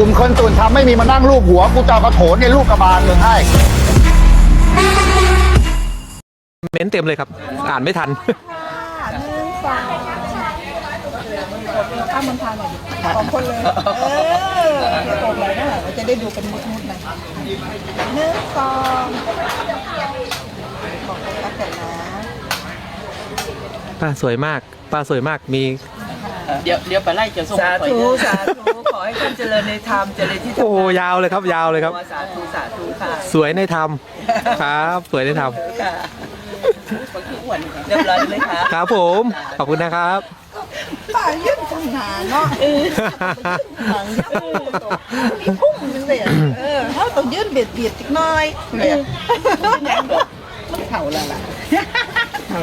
กลุ่มคนตุ่นทำไม่มีมานั่งรูปหัว กูจะเอากระโถนในลูกกระบาลมึงให้ เม้นต์เต็มเลยครับ อ่านไม่ทันข้ามมันทานหน่อยดิสองคนเลย เออตกเลยนะเราจะได้ดูเป็นมุดๆหน่อยหนึ่งสองบอกกันกันนะป้าสวยมาก ป้าสวยมาก มี เดี๋ยวเดี๋ยวไปไล่จะส่งสาไปธุเด้อสาธุขอให้ท่านเจริญในธรรมเจริญที่ธรรโอ้มยาวเลยครับยาวเลยครับ สาธุสาธุค่ะสวยในธรรมครับ สวยในธรรมค่ะคนที่อ้วนค่ะเรียบร้อยเลยค่ะครับผมขอบคุณนะครับป่ายื่นจังหนาเนาะเออหลังยื่นมีพุ่งจังเลยอะเออถ้าต้องยื่นเบียดเบียดๆอีกหน่อยเนี่ยมันเข่าแล้วล่ะแหม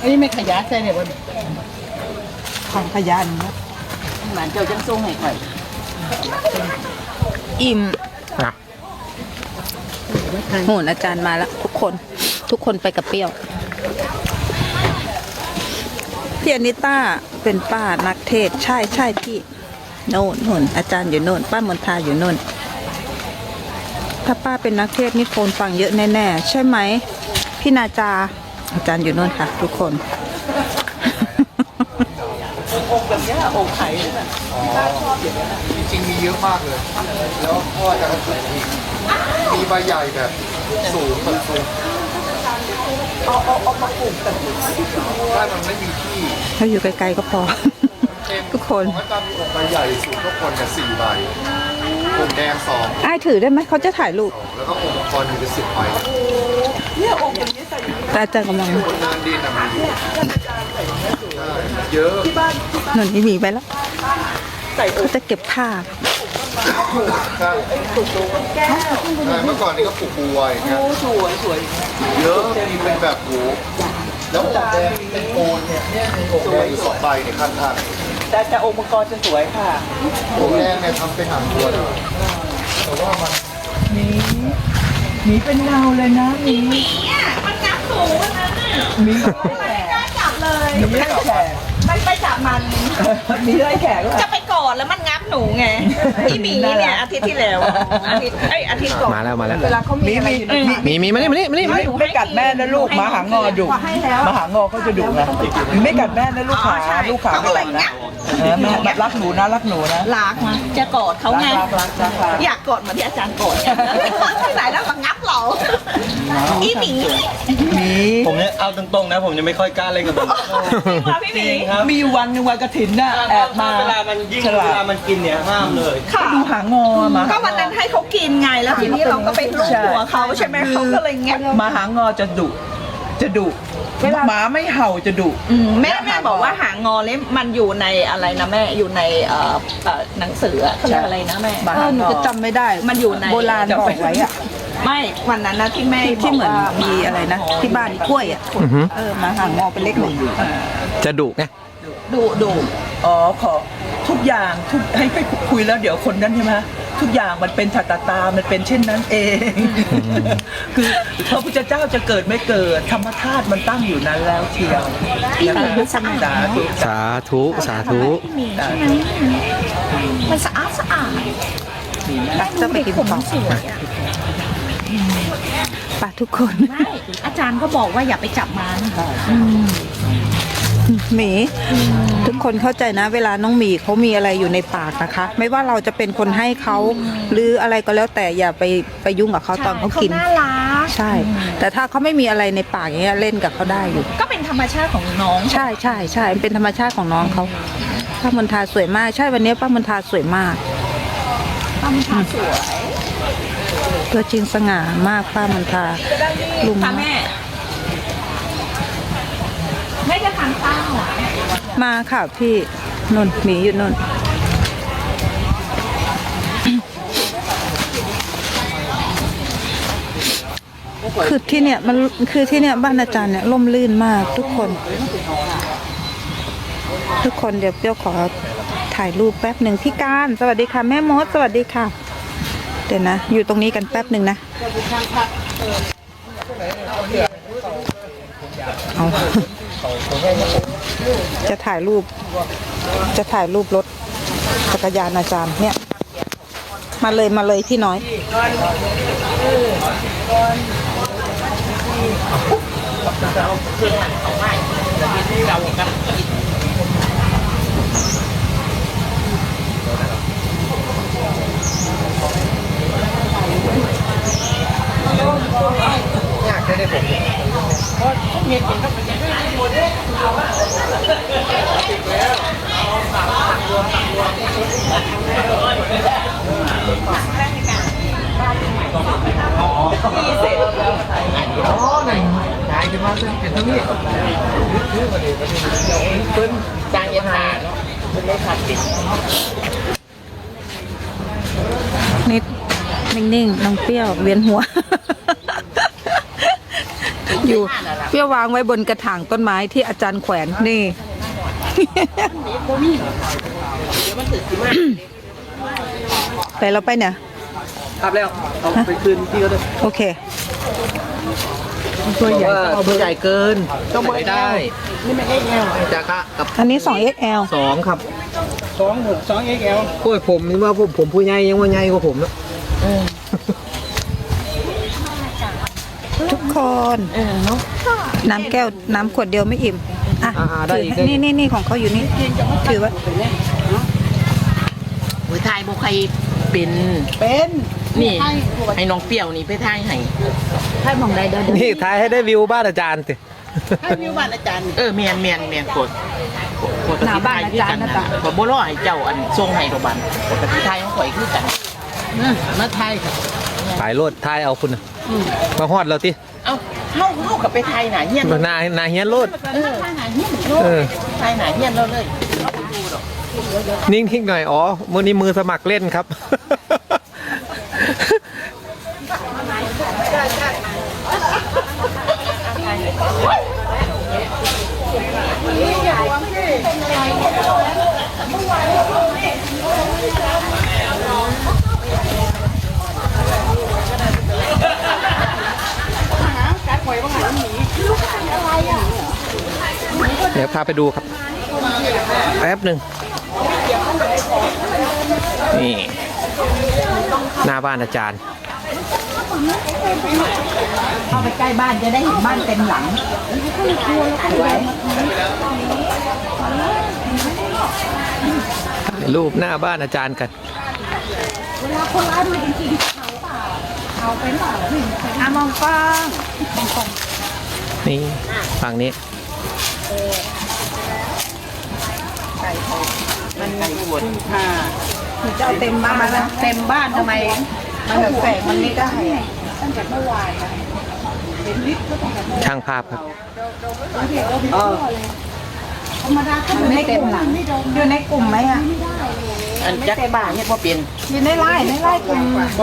อันนี้ไม่ขยะใช่เนี่ยวัน ของขยันนะหลานเจ้าจังส่งให้ข่อยอิ่มอะโหนอาจารย์มาแล้ว ทุกคนทุกคนไปกับเปรี้ยวพี่อนิต้าเป็นป้านักเทศน์ใช่ใช่พี่โน่นโน่นอาจารย์อยู่โน่น ป้ามนทาอยู่โน่น ถ้าป้าเป็นนักเทศน์นี่คนฟังเยอะแน่ ๆ ใช่ไหมพี่นาจา อาจารย์อยู่โน่นค่ะ ทุกคน องค์แบบเนี้ยองค์ไข่เนี่ยนะจริงๆมีเยอะมากเลย แล้วพ่อจะกระถุนอีกมีใบใหญ่แบบสูงแบบสูงเอาเอาเอามาปลูกแต่ถ้ามันไม่มีที่ถ้าอยู่ไกลๆก็พอทุกคน ของอาจารย์มีองค์ใบใหญ่สูงทุกคนกับสี่ใบองค์แดงสองอ้ายถือได้ไหมเขาจะถ่ายรูปแล้วก็องค์มังกรอยู่เป็นสิบใบแต่อาจารย์กำลังคนงานดินอะมันอยู่ใช่ เยอะหนุนหนีไปแล้วเขาจะเก็บผ้าใช่ใช่เมื่อก่อนนี้ก็ปลูกบัวอย่างเงี้ยสวยสวยเยอะมีเป็นแบบโหแล้วองค์แดงเป็นโคนเนี่ยเนี่ยมีองค์แดงอยู่สองใบเนี่ยข้างๆแต่แต่องค์มังกรจะสวยค่ะผมแรกเนี่ยทำเป็นหางวัวนะแต่ว่ามันหมีหมีเป็นเงาเลยนะหมีหมีอะมันงับสูงหมีไล่แขกจับเลยหมีไล่แขกมันไป จับมันหมีไล่แขกด้วยจะไปกอดแล้วมันงับหนูไงพี่หมีเนี่ยอาทิตย์ที่แล้วอาทิตย์ไอยอาทิตย์ก่อนมาแล้วมาแล้วเวลาเขามีอะไรอยู่ในมีมีมานี่มานี่มานี่มานี่ ไม่กัดแม่นะลูกหมาหางอดุหมาหางอเขาจะดุนะไม่กัดแม่นะลูกขาลูกขาไม่กัดนะเออแม่รักหนูนะรักหนูนะรักมาจะกอดเขารักไง รักรักรักรักอยากกอดเหมือนที่อาจารย์กอดที่ไหนแล้วมางับเราอีหมีหมีผมเนี่ยเอาตรงๆนะ ผมยังไม่ค่อยกล้าเล่นกับมันมาพี่หมีครับมีอยู่วันหนึ่งวันกระถินน่ะแอบมาเวลามันยิ่งฉเวลาลาดมันกินเนี่ยห้ามเลย ค่ะดูหางอมาก็วันนั้นให้เขากินไงแล้วทีนี้เราก็ไปลูบหัวเขาใช่ไหมเขาก็เลยงับหมาหางอจะดุจะดุหมาไม่เห่าจะดุอืมแม่แม่บอกว่าหางงอเล่มันอยู่ในอะไรนะแม่อยู่ในเอ่อเอ่อหนังสืออะเขาเรียกอะไรนะแม่หมาเออหางหนูอจะจำไม่ได้มันอยู่ใน โบราณบอกไว้อะไม่วันนั้นนะที่แม่ที่ที่เหมือนบกว่ามีอะไรนะ ที่บ้านกล้วยอะอือหือ เออมาหางงอเป็นเล็กหนึ่งจะดุไงดูดูอ๋อขอ ทุกอย่างทุกให้ไปคุยแล้วเดี๋ยวคนนั้นใช่ไหมทุกอย่างมันเป็นถัตตา มันเป็นเช่นนั้นเอง คือพระพุทธเจ้าจะเกิดไม่เกิด ธรรมธาตุมันตั้งอยู่นั้นแล้วเชียวนะคะสาธุสาธุสาธุสาธุมันสะอาดสะอาดจะไปกินต่อสวยอะปะทุกคนไม่อาจารย์ก็บอกว่าอย่าไปจับมัน หมี ทุกคนเข้าใจนะ เวลาน้องหมีเขามีอะไรอยู่ในปากนะคะ ไม่ว่าเราจะเป็นคนให้เขาหรืออะไรก็แล้วแต่อย่าไปไปยุ่งกับเขาตอนเขากิน น่ารักใช่ แต่ถ้าเขาไม่มีอะไรในปากอย่างเงี้ยเล่นกับเขาได้อยู่ ก็เป็นธรรมชาติของน้องใช่ใช่ใช่มันเป็นธรรมชาติของน้องเขาป้ามนทาสวยมาก ใช่วันนี้ป้ามนทาสวยมากธรรมชาติสวยตัวจริงสง่ามากป้ามนทาลุงค่ะแม่ แม่จะทานข้าวเหรอมาค่ะพี่นนท์หมีอยู่นนท์คือที่เนี่ยมันคือที่เนี่ยบ้านอาจารย์เนี่ยร่มรื่นมากทุกคน ทุกคนเดี๋ยวเปรี้ยวขอถ่ายรูปแป๊บหนึ่งพี่การสวัสดีค่ะ แม่มดสวัสดีค่ะ เดี๋ยวนะ อยู่ตรงนี้กันแป๊บหนึ่งนะเอา จะถ่ายรูป จะถ่ายรูปรถจักรยานอาจารย์เนี่ย มาเลยมาเลยพี่น้อยอยากได้ผม อ๋อไหนยายขึ้นมาเส้นเป็นเท่านี้จางเย็นขาเนาะเป็นเลขาติดนิด นิ่งๆ น้องเปรี้ยว เวียนหัว อยู่เปรี้ยววางไว้บนกระถางต้นไม้ที่อาจารย์แขวนนี่ไปเราไปเนี่ยครับแล้วเอาไปคืนพี่ก็ได้โอเคตัวใหญ่เอาเบอร์ใหญ่เกินต้องไม่ได้นี่ไม่ได้แง่จะกะกับอันนี้ 2XL สองครับสองหกสองเอ็กแอลโอ้ยผมนี่ว่าผมผมผู้ใหญ่ยังว่าใหญ่กว่าผมนะ ทุกคนน้ำแก้วน้ำขวดเดียวไม่อิ่ม อะอ่าๆได้ถืออีกให้นี่นี่นี่ของเขาอยู่นี่ถือไว่าโอ้ยทายบ่ใครเป็นเป็นนี่ให้น้องเปรี้ยวนี่ไปทายให้ให้มองได้เด้อนี่ท้ายให้ได้วิวบ้านอาจารย์สิให้วิวบ้านอาจารย์เออเมียนเมียนเมียนกดกดหน้าบ้านอาจารย์นะจ๊ะ กดบ่รอให้เจ้าอันทรงให้ดอกบันกดทายของข่อยคือกัน มาทายสายโลดท้ายเอาคุณน่ะมาฮอดเราที่ เอ้าเฮาเฮากับไปทายหนาเฮียนนานาเฮียนโลดเออทายหนาเฮียนโลดเออทายหนาเฮียนเราเลยนิ่งทิ้งหน่อยอ๋อมือนี้มือสมัครเล่นครับ เดี๋ยวพาไปดูครับแป๊บหนึ่งนี่หน้าบ้านอาจารย์เข้าไปใกล้บ้านจะได้เห็นบ้านเต็มหลังถ่ายรูปหน้าบ้านอาจารย์กันอะมองกล้องนี่ฝั่งนี้ มันไก่ปวดเจ้าเต็มบ้านนะเต็มบ้านทำไม มันแบบแฝงมันไม่ได้อะช่างภาพครับมันไม่เต็มหลังอยู่ในกลุ่มไหมอะ อันจักบ้าเฮ็ดบ่เป็นอยู่ในไล่ในไล่กลุ่ม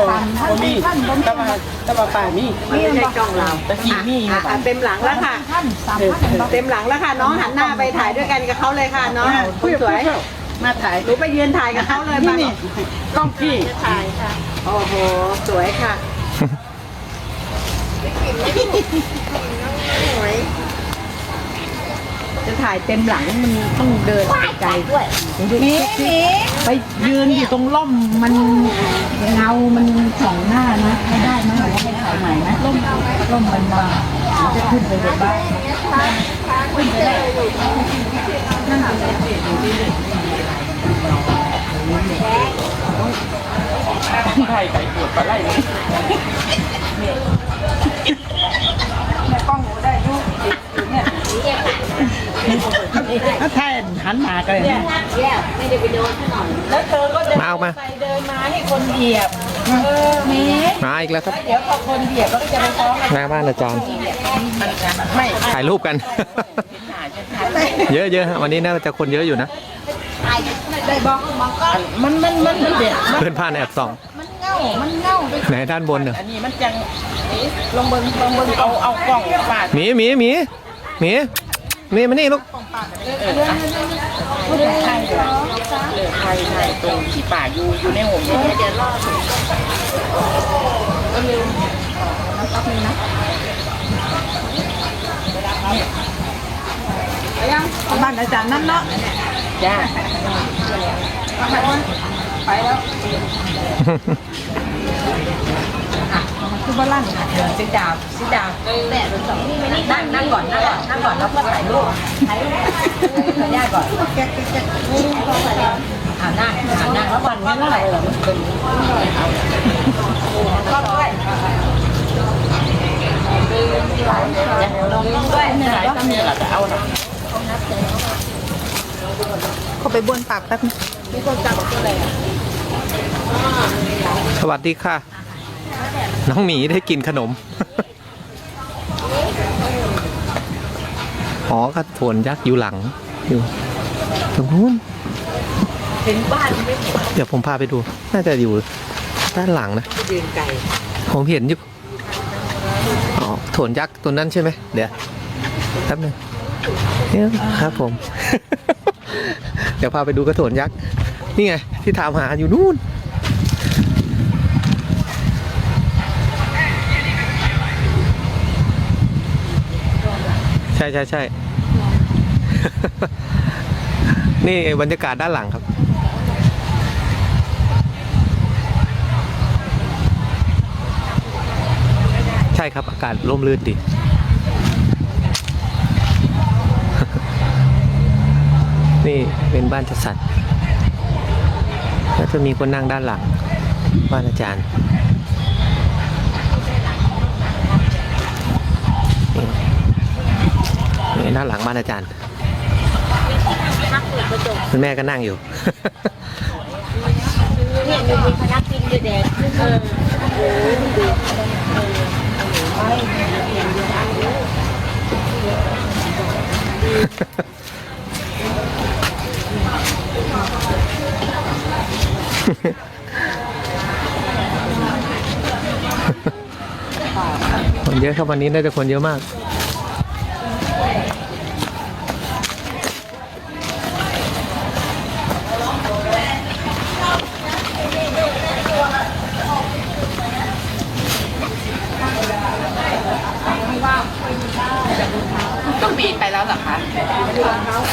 สามท่านสี่ท่านบนตะว่าตะว่าป่ามีมีใช่จ้องเราตะกี้มีอยู่ป่ะเต็มหลังแล้วค่ะ ท่านสามท่านเต็มหลังแล้วค่ะ น้องหันหน้าไปถ่ายด้วยกันกับเขาเลยค่ะน้องคุณสวยมาถ่ายหนูไปยืนถ่ายกับเขาเลยนี่ป่ะนี่กล้องพี่ถ่ายค่ะโอ้โห สวยค่ะ จะถ่ายเต็มหลังมันต้องเดินไกลด้วยมีมีไปยืนอยู่ตรงร่มมันเงา มันสองหน้านะไม่ได้นะหรือว่าไม่ถ่ายใหม่นะร่มร่มมันมามันจะขึ้นไปบนบ้านถ่ายไก่ปวดปลาไหล ถ้าถ่ายหันหน้ากันเลยนะแล้วเธอก็จะมาเอามา ไปเดินมาให้คนเหยียบ เออมีมาอีกแล้วครับ เดี๋ยวพอคนเหยียบแล้วก็จะไปฟ้องหน้าบ้านอาจารย์ ไม่ถ่ายรูปกัน เยอะเยอะๆฮะวันนี้น่าจะคนเยอะอยู่นะ ได้บอกมองก็มันมันมันมันเด็ดเพื่อนผ่านแอบส่องมันเง่ามันเง่าไปไหนด้านบนเนอะอันนี้มันจังลงเบิ่งลงเบิ่งเอาเอากล้องฟาดหมีหมีหมีหมี นี่มานี่ลูกเออใช่ใช่ตรงที่ป่าอยู่อยู่ในห่มเนี่ยเดี๋ยวรอดก็ลืมแล้วก็มีนะไปยังบ้านอาจารย์นั่นเนาะจ้าไปแล้ว คือบ้านค่ะเดินซิดาวซิดาวแม่เป็นสองนี่ไม่นี่นั่งนั่งก่อนนั่งก่อนนั่งก่อนแล้วก็ถ่ายรูปถ่ายรูปถ่ายญาตก่อนแก๊กแก๊กแก๊กอ่านั่งอ่านั่งแล้ววันนี้เท่าไหร่เหรอมันเป็นก็ด้วยลงด้วยเนี่ยก็มีแหลักเอาหน่อยเขาไปบ้วนปากแป๊บนึงสวัสดีค่ะ น้องหมีได้กินขนม อ๋อกระโถนยักษ์อยู่หลัง อยู่ตรงนู้นเห็นบ้านไม่เดี๋ยวผมพาไปดู น่าจะอยู่ด้านหลังนะ ยืนไกลผมเห็นอยู่ อ๋อโถนยักษ์ตัวนั้นใช่ไหม เดี๋ยวแป๊บหนึงเดี๋ยครับผม เดี๋ยวพาไปดูกระโถนยักษ์ นี่ไง ที่ถามหาอยู่นู่น ช่ใช่ใช่ นี่บรรยากาศด้านหลังครับ ใช่ครับ อากาศร่มรื่นดี นี่เป็นบ้านจัดสรรแล้วจะมีคนนั่งด้านหลัง บ้านอาจารย์ นี่นี่ด้านหลังบ้านอาจารย์คุณแม่ก็นั่งอยู่เนี่ยมีพนักพิงอยู่แดดเออคนเยอะครับวันนี้น่าจะคนเยอะมาก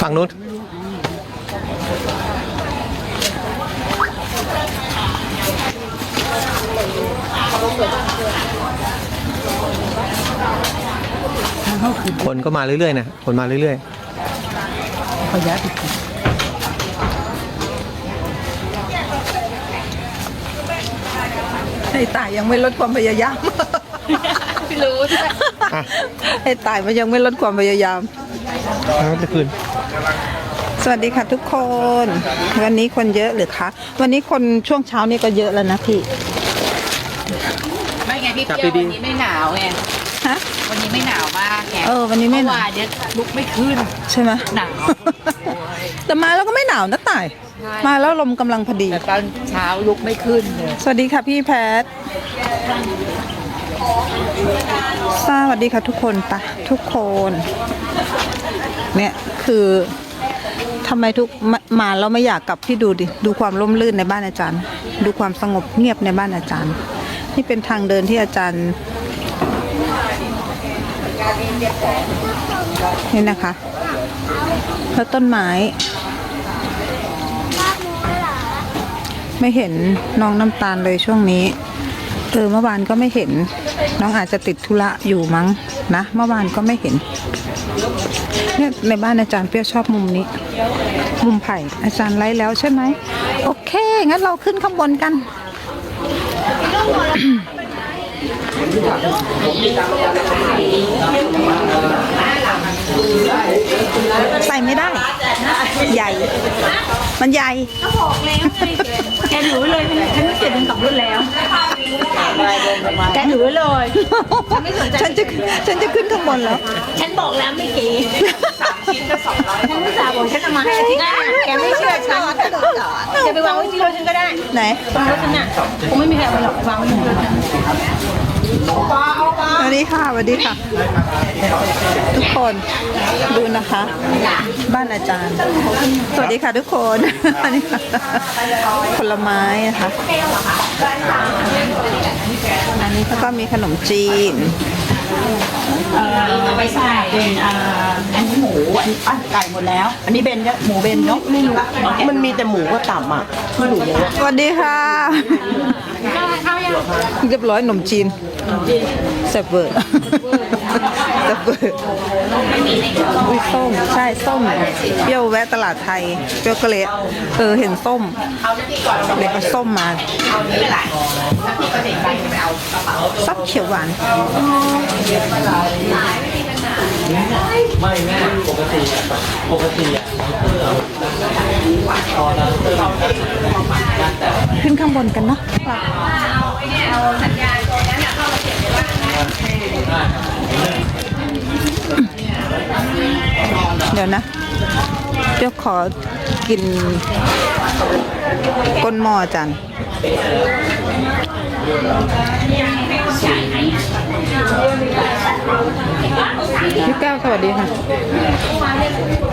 ฝั่งนู้นคนก็มาเรื่อยๆนะ คนมาเรื่อยไอ้ตายยังไม่ลดความพยายาม ไม่รู้ใช่ไหมๆ อะไอ้ตายมันยังไม่ลดความพยายาม แล้วจะคืนสวัสดีค่ะทุกคน วันนี้คนเยอะหรือคะ วันนี้คนช่วงเช้านี่ก็เยอะแล้วนะพี่ ไม่ไงพี่จับเปรี้ยวดีวันๆนี้ไม่หนาวไงฮะ วันนี้ไม่หนาวมากไงเออวันนี้ไม่หนาว เมื่อวานเนี่ยลุกไม่ขึ้น ใช่ไหมหนาว แต่มาแล้วก็ไม่หนาวนะต่าย ใช่ มาแล้วลมกำลังพอดี แต่ตอนเช้าลุกไม่ขึ้นเลยสวัสดีค่ะพี่แพท สวัสดีค่ะทุกคนปะทุกคน เนี่ยคือทำไมทุกมามาแล้วไม่อยากกลับพี่ดูดิดูความร่มรื่นในบ้านอาจารย์ ดูความสงบเงียบในบ้านอาจารย์ นี่เป็นทางเดินที่อาจารย์นี่นะคะ แล้วต้นไม้ ไม่เห็นน้องน้ำตาลเลยช่วงนี้ เออเมื่อวานก็ไม่เห็น น้องอาจจะติดธุระอยู่มั้งนะเมื่อวานก็ไม่เห็นเนี่ยในบ้านอาจารย์เปี้ยวชอบมุมนี้ มุมไผ่อาจารย์ไล่แล้วใช่ไหมโอเค งั้นเราขึ้นข้างบนกัน ใส่ไม่ได้ ใหญ่ มันใหญ่แกถือไว้เลยฉันไม่เจ็บเป็นกับรุ่นแล้วแกถือไว้เลยฉันจะฉันจะขึ้นข้างบนแล้ว ฉันบอกแล้วไม่กี่ฉันไม่สาบอกฉันจะมาให้อาทิตย์หน้าแกไม่เชื่อฉันแกไปวางไว้ที่รถฉันก็ได้ไหนตรงรถฉันน่ะคงไม่มีใครเอาไปหรอกวางไว้ที่รถฉัน สวัสดีค่ะสวัสดีค่ะ ทุกคนดูนะคะ บ้านอาจารย์ สวัสดีค่ะทุกคนอันนี้ค่ะผลไม้นะคะอันนี้แล้วก็มีขนมจีนเอ่อไม่ใช่เป็นอ่าอันนี้หมูอันนี้อะไก่หมดแล้ว อันนี้เบนเนี่ยหมูเบนเนาะไม่รู้มันมีแต่หมูก็ต่ำอะที่หนูรู้อะสวัสดีค่ะ เรียบร้อยขนมจีนแซ่บเวอร์แซ่บเวอร์อุ้ยส้ม ใช่ส้ม เปรี้ยวแวะตลาดไทย เปรี้ยวก็เลยเออเห็นส้มเลยเอาส้มมาซับเขียวหวานไม่แม่ปกติอะปกติอะ ขึ้นข้างบนกันเนาะเดี๋ยวนะเดี๋ยวขอกินก้นหม้ออาจันพี่แก้วสวัสดีค่ะ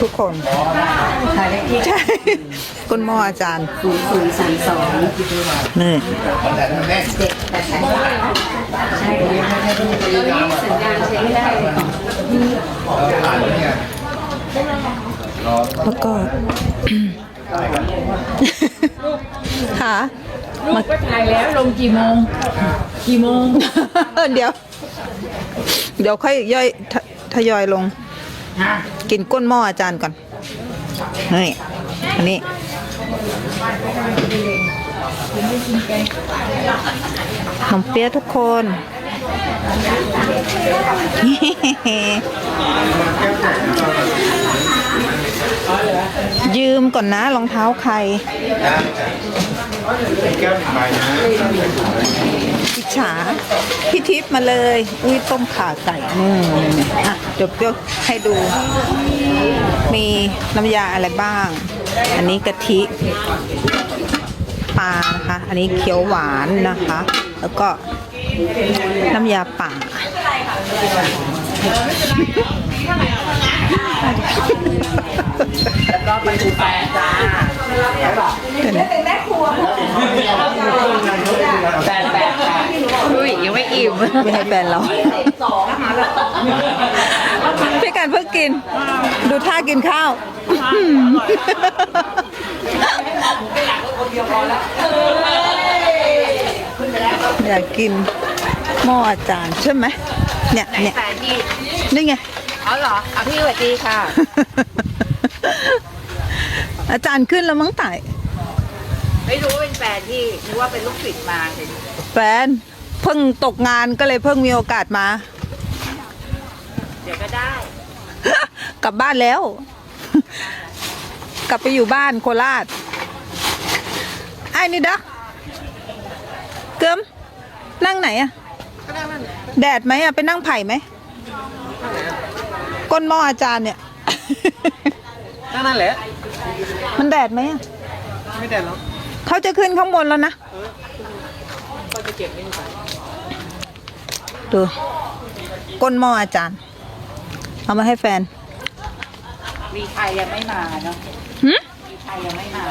ทุกคนใช่ก้นหม้ออาจารย์ศูนย์ศูนย์สามสองนี่แล้วก็ค่ะลูกก็ถ่ายแล้วลงกี่โมง กี่โมง เดี๋ยว เดี๋ยวค่อยย่อยททยอยลง กินก้นหม้ออาจารย์ก่อนนี่อันนี้ขนมเปี๊ยะทุกคนยืมก่อนนะรองเท้าใคร อิจฉาพี่ทิพย์มาเลย อุ้ยต้มขาไก่อืมอะเดี๋ยวเดี๋ยวให้ดู มีน้ำยาอะไรบ้าง อันนี้กะทิปลานะคะ อันนี้เขียวหวานนะคะ แล้วก็น้ำยาป่าก็ไปดูแฟนจ้า เดี๋ยวนะแฟนแฟนอุ้ยยังไม่อิ่มไม่ให้แฟนเราพี่การเพิ่งกิน ดูท่ากินข้าวอยากกินหม้ออาจารย์ใช่ไหมเนี่ยเนี่ยนี่ไงเอาเหรอเอาพี่สวัสดีค่ะ อาจารย์ขึ้นแล้วมั้งไต่ไม่รู้เป็นแฟนที่นึกว่าเป็นลูกศิษย์มาเห็นแฟนเพิ่งตกงานก็เลยเพิ่งมีโอกาสมา เดี๋ยวก็ได้ กลับบ้านแล้ว กลับไปอยู่บ้านโคราชไอ้นี่เด้อเกิมนั่งไหนอะแดดไหมอะไปนั่งไผ่ไหมก้นหม้ออาจารย์เนี่ย นั่นแหละ มันแดดไหมอะไม่ได้หรอกเขาจะขึ้นข้างบนแล้วนะก็จะเก็บนี่ไปดูก้นหม้ออาจารย์ เอามาให้แฟน มีใครยังไม่มาเนาะหึมีใครยังไม่มา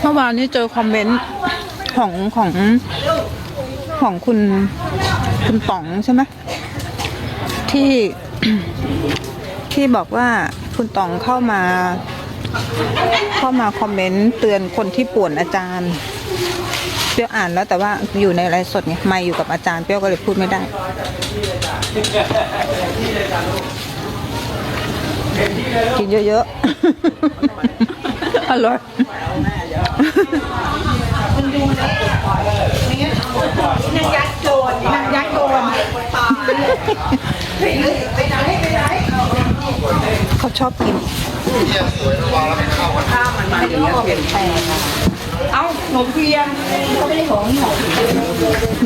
เมื่อวานนี้เจอคอมเมนต์ของของของคุณคุณป๋องใช่ไหม ที่ที่บอกว่าคุณต๋องเข้ามา เข้ามาคอมเมนต์เตือนคนที่ป่วนอาจารย์เปรี้ยวอ่านแล้วแต่ว่าอยู่ในไลฟ์สดไงไม่อยู่กับอาจารย์เปรี้ยวก็เลยพูดไม่ได้กินเยอะๆ อร่อย เขาชอบกินเอาหนมเทียนเขาไม่ได้ของหนม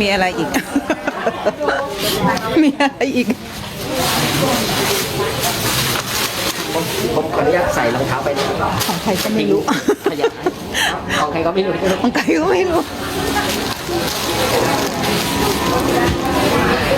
มีอะไรอีก มีอะไรอีก ผมผมขออนุญาตใส่รองเท้าไปนะของใครก็ไม่รู้ ขยะของใครก็ไม่รู้ของใครก็ไม่รู้